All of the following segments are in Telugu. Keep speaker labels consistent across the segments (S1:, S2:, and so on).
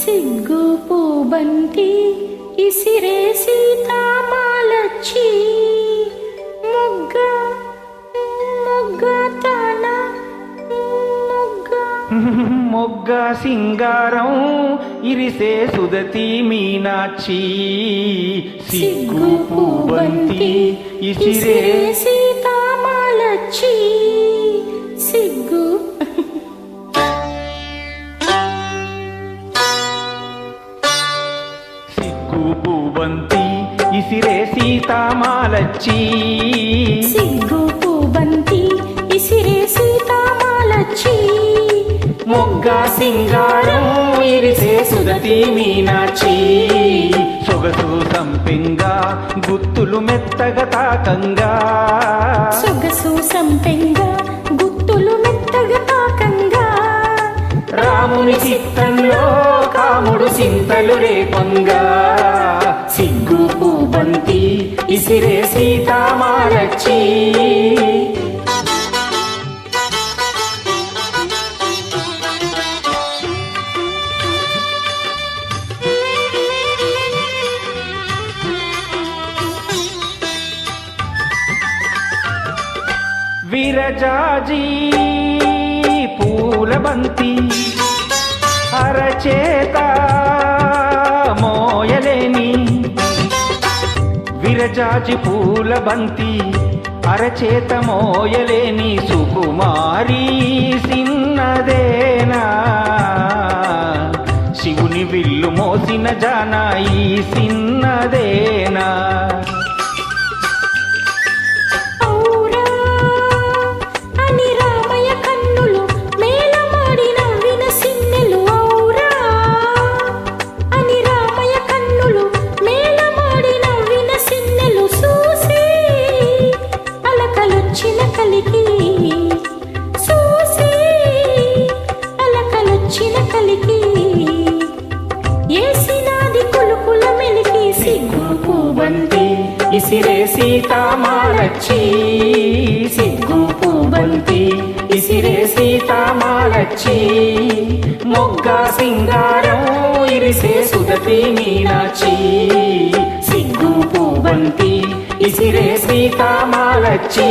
S1: సిగ్గు పూబంతి ఇసిరే సీతామాలచ్చి మొగ్గ
S2: సింగారం ఇరిసే సుదతి మీనాక్షి. సిగ్గు పూబంతి ఇసిరే.
S1: సీతామాలచ్చి. సిగ్గు.
S2: సిగ్గు పూబంతి ఇసిరే సీతామాలచ్చి.
S1: సిగ్గు
S2: మొగ్గ సింగారం ఇరిసే సుదతి మీనాక్షి సొగసు సంపెంగా గుత్తులు మెత్తగా తాకంగా.
S1: సొగసు సంపెంగా గుత్తులు మెత్తగా తాకంగా.
S2: రాముని చిత్తంలో కాముడు చింతలు రేపంగా. సిగ్గు పూబంతి ఇసిరే సీతామాలచ్చి జాజీ పూలబంతి అరచేత మోయలేని విరజాజి పూలబంతి అరచేత మోయలేని సుకుమారి సిన్నదేనా? శివుని విల్లు మోసిన
S1: జానా ఈ
S2: సిన్నదేనా? ఇసిరే సీతామాలచ్చి సిగ్గు పూబంతి ఇసిరే సీతామాలచ్చి మొగ్గ సింగారం ఇరిసే సుగతి మీనాచి. సిగ్గు పూబంతి ఇసిరే సీతామాలచ్చి.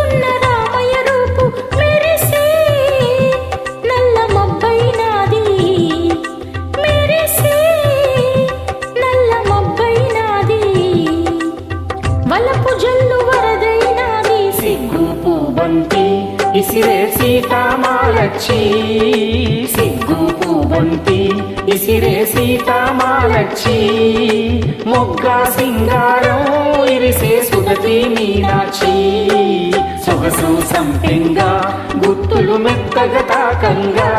S2: ఇసిరే సీతామాలక్షి సిగ్గు పూబంతి ఇసిరే సీతామాలక్షి మొగ్గ సింగారం ఇరిసే సుగతి మీనాక్షి. సొగసు సంపెంగా గుత్తులు మెత్తగ తాకంగా.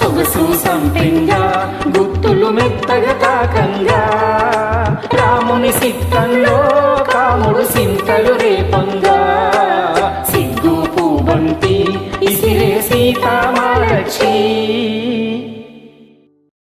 S2: సొగసు సంపెంగా గుత్తులు మెత్తగ తాకంగా. రాముని సిద్ధంలో కాముడు సింతలు రేపంగా.